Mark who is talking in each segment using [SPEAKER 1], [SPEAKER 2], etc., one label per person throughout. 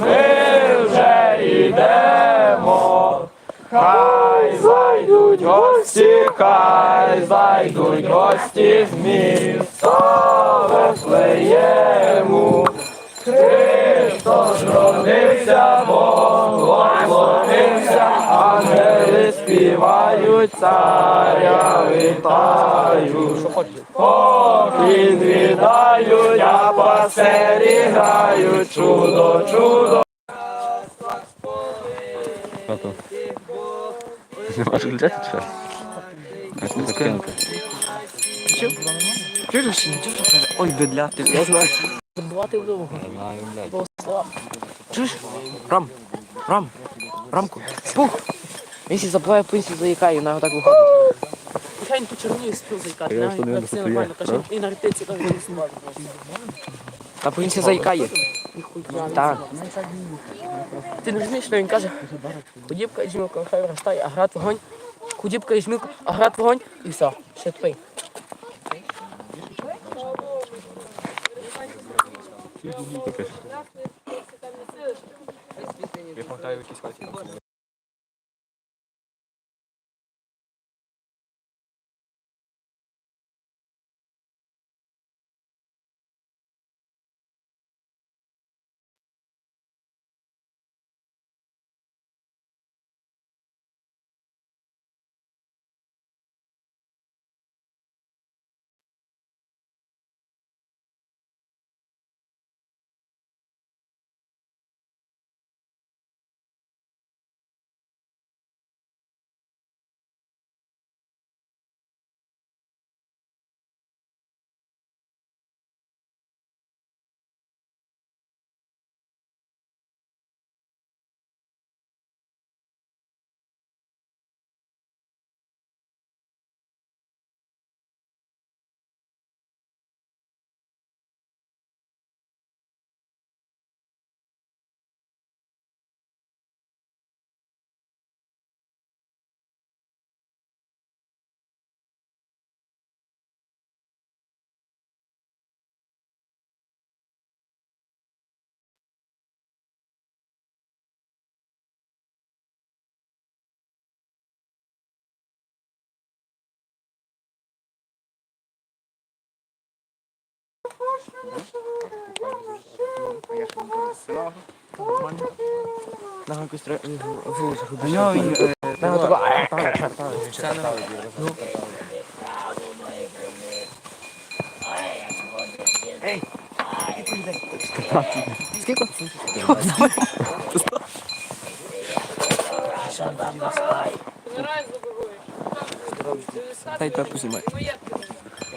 [SPEAKER 1] ми вже йдемо. Хай зайдуть гості, хай зайдуть гості з міста Вифлеєму. Христос родився, Бог поклонився, ангели співають, царя вітають. Віддають, а пасері чудо, чудо.
[SPEAKER 2] Можеш включати чи не.
[SPEAKER 3] Чуєш? Ой, бедля, ти я знаю. Забувати
[SPEAKER 2] блядь.
[SPEAKER 3] Чуєш? Рам, Рам, Рамку, пух. Якщо заплає пенсію заїкає, на так виходить. Червоні спів заїкати,
[SPEAKER 2] Я
[SPEAKER 3] на на
[SPEAKER 2] не
[SPEAKER 3] все нормально, каже, і на ретиці так не знімає. Та пенсія заїкає. Так. Ти не розумієш, що він каже? Худібка і жмілка хай виростає, а град вогонь. Худібка і жмілка, а град вогонь, і все, ще твій.
[SPEAKER 2] Я пам'ятаю в якійсь хаті.
[SPEAKER 3] На якусь треба вулицю. До нього він... На такого... Скільки? Дай тебе познімай.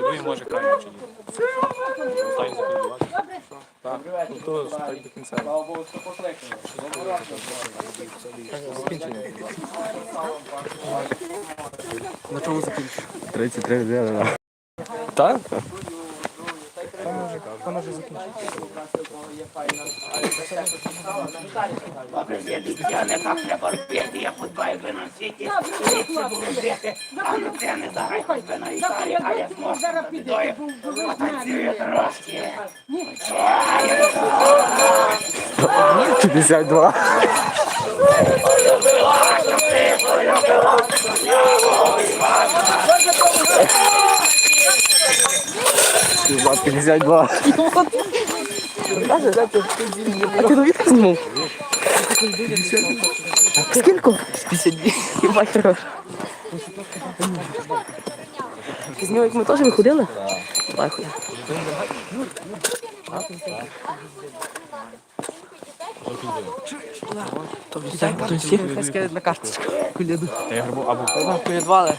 [SPEAKER 3] лю-
[SPEAKER 2] може камінь чи ні? Останній заколядувати. Так. Ну то так до кінця. Закінчення.
[SPEAKER 3] На чому закінчиш?
[SPEAKER 2] 33 взяли.
[SPEAKER 3] Так?
[SPEAKER 2] П'ятдесят два. П'ятдесят два.
[SPEAKER 3] А ти довідка знімав? Скільки? 52. Єбать хорош. Ти знімав, як ми теж виходили? Давай хуя. То взяй, потім всі. Хай скидать на карточку.
[SPEAKER 2] Або
[SPEAKER 3] Кулядвали.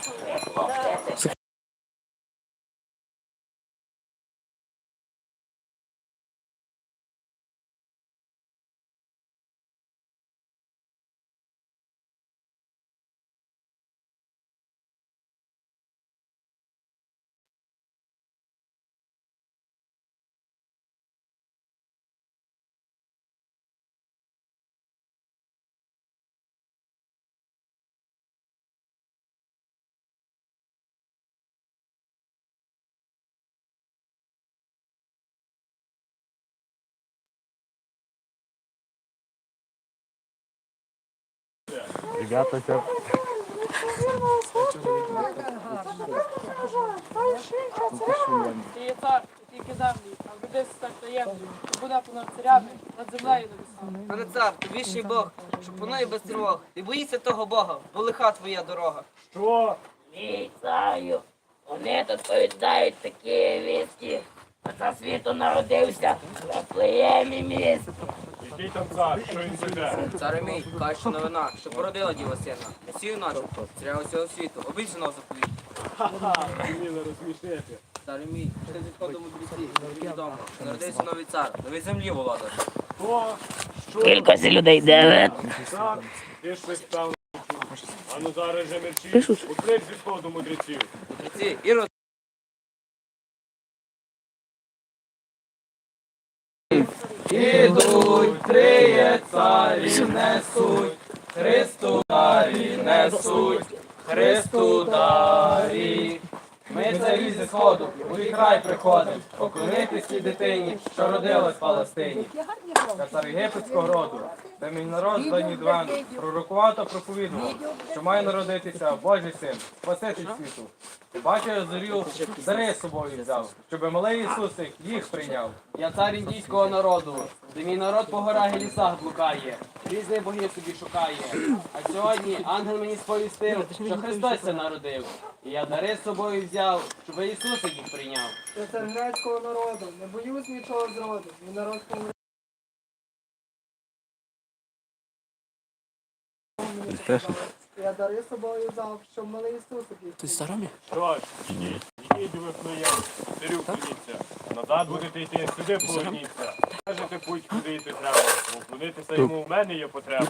[SPEAKER 1] Ребята,
[SPEAKER 4] Ти є цар, ти тільки землі, а ведись так таємно, і буде понад царями, над землею небесами.
[SPEAKER 5] Пане цар, ти вищий Бог, що панує без тривог. Ти боїшся того Бога, бо лиха твоя дорога.
[SPEAKER 1] що?
[SPEAKER 3] Мій царю, вони тут повідають такі вісті. За світу народився в Вифлеємі міст.
[SPEAKER 1] Який там цар? Що він сиде?
[SPEAKER 5] Царе мій, каже, що новина, що породила діва сина. Месію нашу, царя усього світу, обіцяного заповіт.
[SPEAKER 1] Ха-ха, вміли розсмішити.
[SPEAKER 5] Царе мій, що ти відходом мудреці, тобі відомо, що народився новий цар, новий землі володар.
[SPEAKER 1] Хто? Що?
[SPEAKER 3] Кількості людей дев'ять.
[SPEAKER 1] Так, ти щось чув. А ну зараз же мерчі. Уклик зі сходу мудреців.
[SPEAKER 5] Мудреці, Ірод,
[SPEAKER 6] Ідуть, царі несуть, Христу дарі несуть, Христу дарі. Ми царі зі сходу, у твій край приходимо, поклонитись цій дитині, що родилась в Палестині. Цар єгипетського роду, де мій народ здані дван, пророкував та проповідував, що має народитися Божий син, Спаситель світу. Бачив, я зорю, дари з собою взяв, щоб малий Ісусик їх прийняв. Я цар індійського народу, де мій народ по горах і лісах блукає, різних богів собі шукає. А сьогодні ангел мені сповістив, що Христос це народив. І я дари з собою взяв, щоб Ісусик їх прийняв.
[SPEAKER 4] Я цар грецького народу, не боюсь нічого зроду, мій народ помре. Я дари собою взяв, щоб малий Ісусик.
[SPEAKER 6] Ти старами?
[SPEAKER 1] Що ж, ідіть, ідіть у Вифлеєм, царю клоніться. Назад будете йти, сюди поверніться. Кажете путь, куди йти треба. Бо йому в мене є потреба.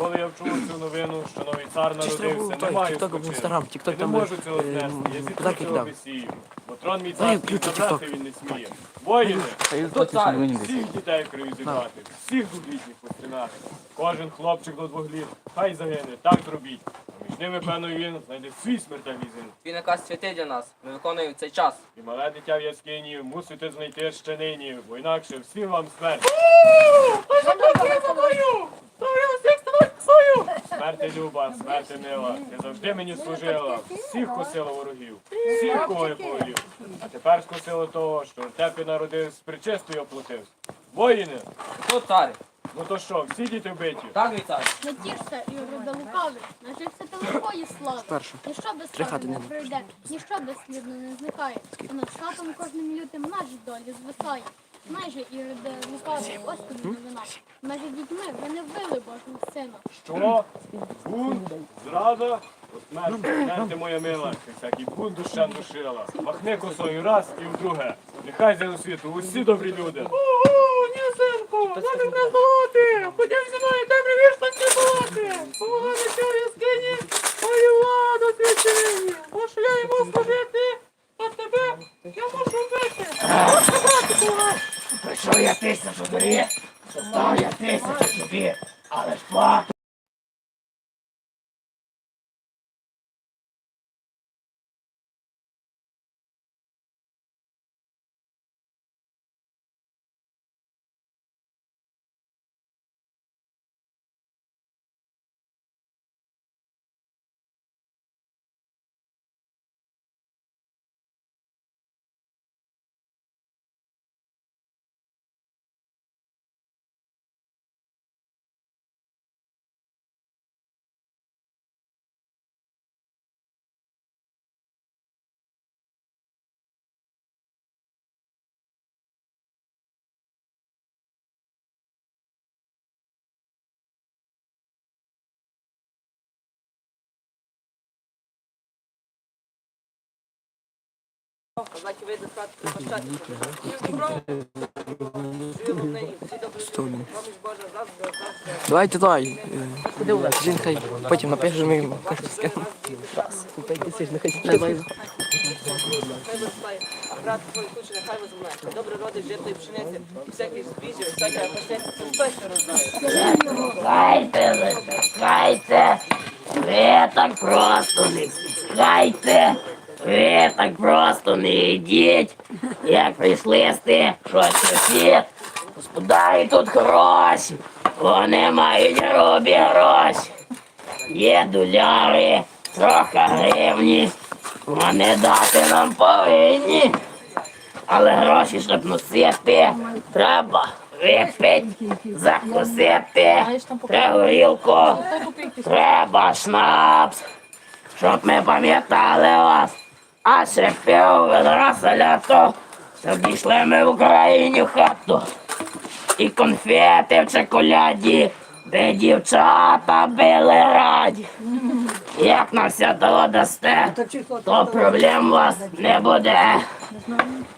[SPEAKER 1] Коли я вчув цю новину, що новий цар народився, не маю спочинку.
[SPEAKER 6] старам, тікток
[SPEAKER 1] Я не можу цього
[SPEAKER 6] е,
[SPEAKER 1] знести, я зітру цього Месію. Бо трон мій царський забрати він не сміє. Воїни,
[SPEAKER 6] Хто цар?
[SPEAKER 1] всіх дітей в зібрати, всіх дублітніх пострінати. Кожен хлопчик до двох літ, хай загине, так зробіть. А Між ними, певно, він знайде свій смертельний зин.
[SPEAKER 5] твій наказ святий для нас, ми виконуємо цей час.
[SPEAKER 1] І мале дитя в яскині мусите знайти ще нині, бо інакше всім вам смерть. Смерти люба, смерти мила, ти завжди мені служила, всіх косила ворогів, всіх кого я повелів. А тепер скосила того, що в тебе народився, з причистою оплатив. Воїни,
[SPEAKER 5] Хто цар?
[SPEAKER 1] ну то що, всі діти вбиті?
[SPEAKER 5] Так, мій цар.
[SPEAKER 7] Не тішся, Ірода лукавий, нажився ти лихої слави.
[SPEAKER 6] Перше.
[SPEAKER 7] Ніщо без
[SPEAKER 6] Три
[SPEAKER 7] не
[SPEAKER 6] нема.
[SPEAKER 7] пройде, ніщо безслідно не зникає. А над штатом кожним лютим наш долі звисає. Знай же, Іроде лукавий, ось тобі новина. Межі дітьми ви не вбили Божого сина.
[SPEAKER 1] Що? Бунт? Зрада? Смерть, смерти моя мила, всякий бунт душем душила. Махни косою раз і вдруге. Нехай зі світу усі добрі люди.
[SPEAKER 3] Прийшов я тисячу тобі, став я тисячу тобі, але ж плату.
[SPEAKER 5] Козаки вийде з тисячу пощастя. що то я тисячу собі, але ж завжди.
[SPEAKER 6] Давайте дай. Він хай потім напишемо йому. Раз. П'ять тисяч, нехай давай.
[SPEAKER 5] Брат твій кучу, нехай возьме. Добре роди житої пшениці, всяких збіжів, пошляться, це точно.
[SPEAKER 3] Хайте ви, хайте. Ви так просто не хайте. Ви так просто не йдіть. Як прийшли сти, щось просіть. Господарі тут хороші. Вони мають грубі гроші. Є доляри, трохи гривні. Вони дати нам повинні. Але гроші, щоб носити, треба випити, закусити, треба треба шнапс, щоб ми пам'ятали вас. А ще пів ведра саляту, щоб дійшли ми в Україні в хату. І конфети в чоколяді, де дівчата били раді. Як на все того дасте, то проблем у вас не буде.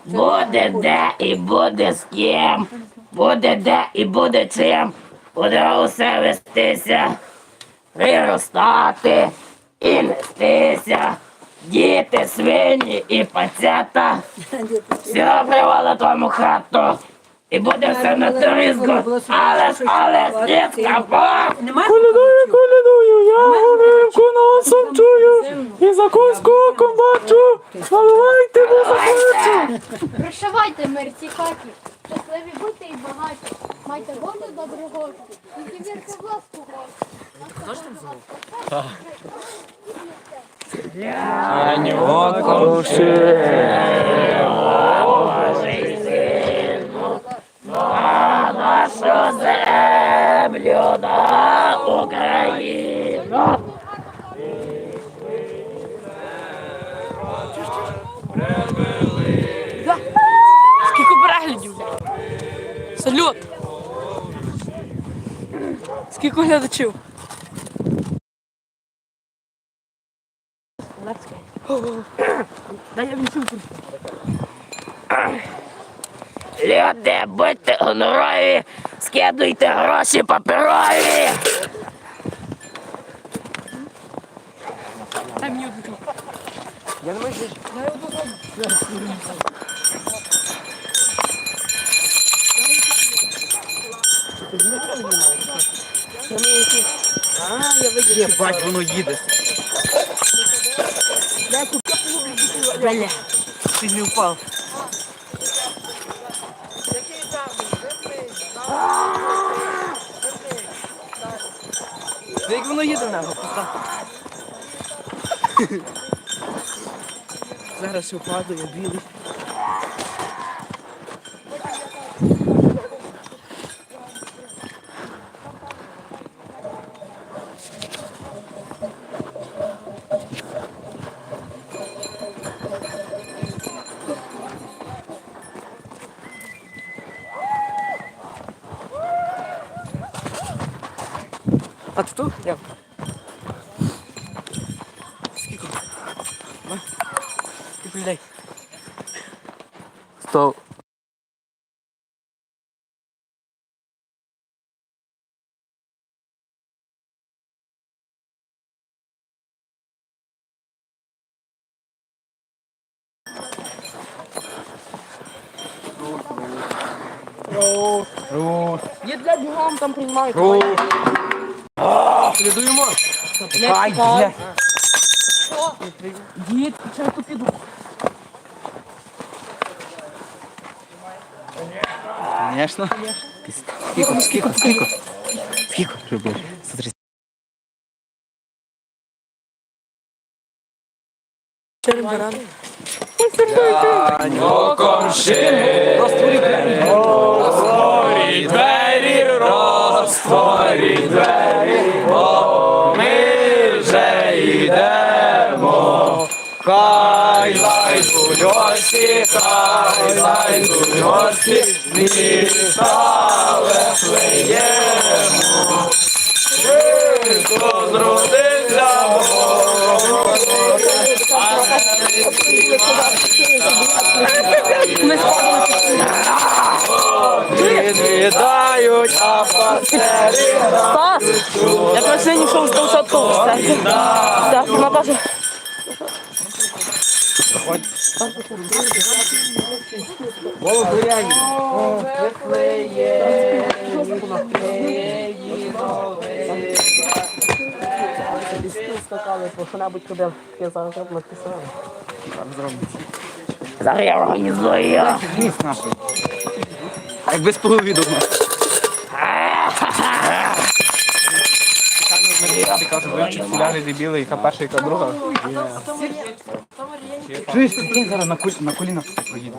[SPEAKER 3] Буде де і буде з ким. Буде де і буде чим. Буде усе вестися, виростати і нестися. Діти, свині і пацята. Все привали тому хату. І буде все на туризку. Але ж, але ж, дітка, Бог!
[SPEAKER 8] Колядую, колядую, я горівку носом чую, і закуску оком бачу, наливайте, бо заплачу.
[SPEAKER 7] Прощавайте, мерці хаті. Щасливі будьте і багаті. Майте волю, добру гості. І вірте в ласку гості.
[SPEAKER 3] нашу землю на Україну.
[SPEAKER 4] Скільки переглядів? Салют! Скільки глядачів? Дай я відчув.
[SPEAKER 3] Люди, будьте гонорові, скидуйте гроші паперові.
[SPEAKER 4] Дай мені одну.
[SPEAKER 8] Єбать, воно їде.
[SPEAKER 6] Бля, ти не впав. Як воно їде нахуй, пизда. Зараз упаду, я білий. А Сто. Є для бігом там приймають. Слідуємо. Хай, блядь. Дід, часто піду.
[SPEAKER 8] Конечно. Скільки, скільки, скільки? Скільки? Приблизно. 130.
[SPEAKER 1] Розтворі двері, розтворі двері, бо ми вже йдемо. Хай зайдуть гості, хай зайдуть гості, міста Вифлеєму. Христос зродився, відвідають,
[SPEAKER 6] Стас! Я просто не йшов з того садку. Так, на базу. Скакали, по що-небудь ходив. Я зараз написав.
[SPEAKER 3] Зараз я організую.
[SPEAKER 8] Ніс нахуй. Як без половіду.
[SPEAKER 3] Ха-ха-ха.
[SPEAKER 8] Ти кажеш, вивчить філяни дебіли, яка перша, яка друга.
[SPEAKER 9] Чуєш, ти зараз на, куль... на колінах проїде.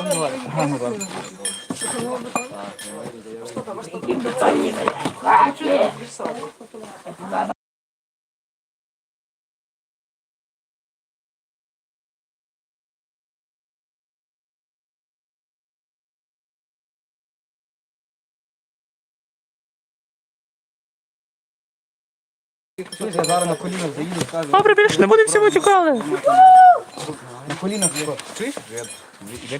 [SPEAKER 9] А, ну ладно. Я зараз на колінах заїду, скажу.
[SPEAKER 8] Добре, більше не будемо всі витікали.
[SPEAKER 9] На колінах що?
[SPEAKER 8] Чуєш? Я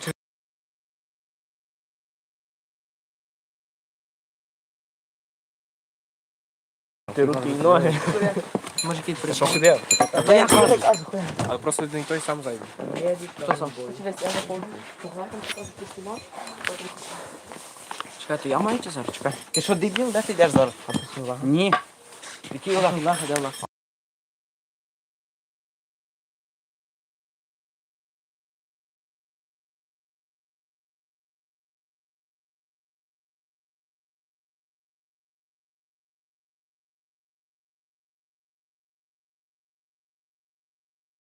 [SPEAKER 6] Ти руки і ноги. Може якийсь
[SPEAKER 8] Ти що піде?
[SPEAKER 6] Та я кажу,
[SPEAKER 8] Але просто не той сам зайде.
[SPEAKER 6] Хто сам? Чекай, то я маю чи зараз? Чекай.
[SPEAKER 9] Ти що, дебіл, де ти йдеш зараз? Ні.
[SPEAKER 6] Який Олег? Олег, де Олег?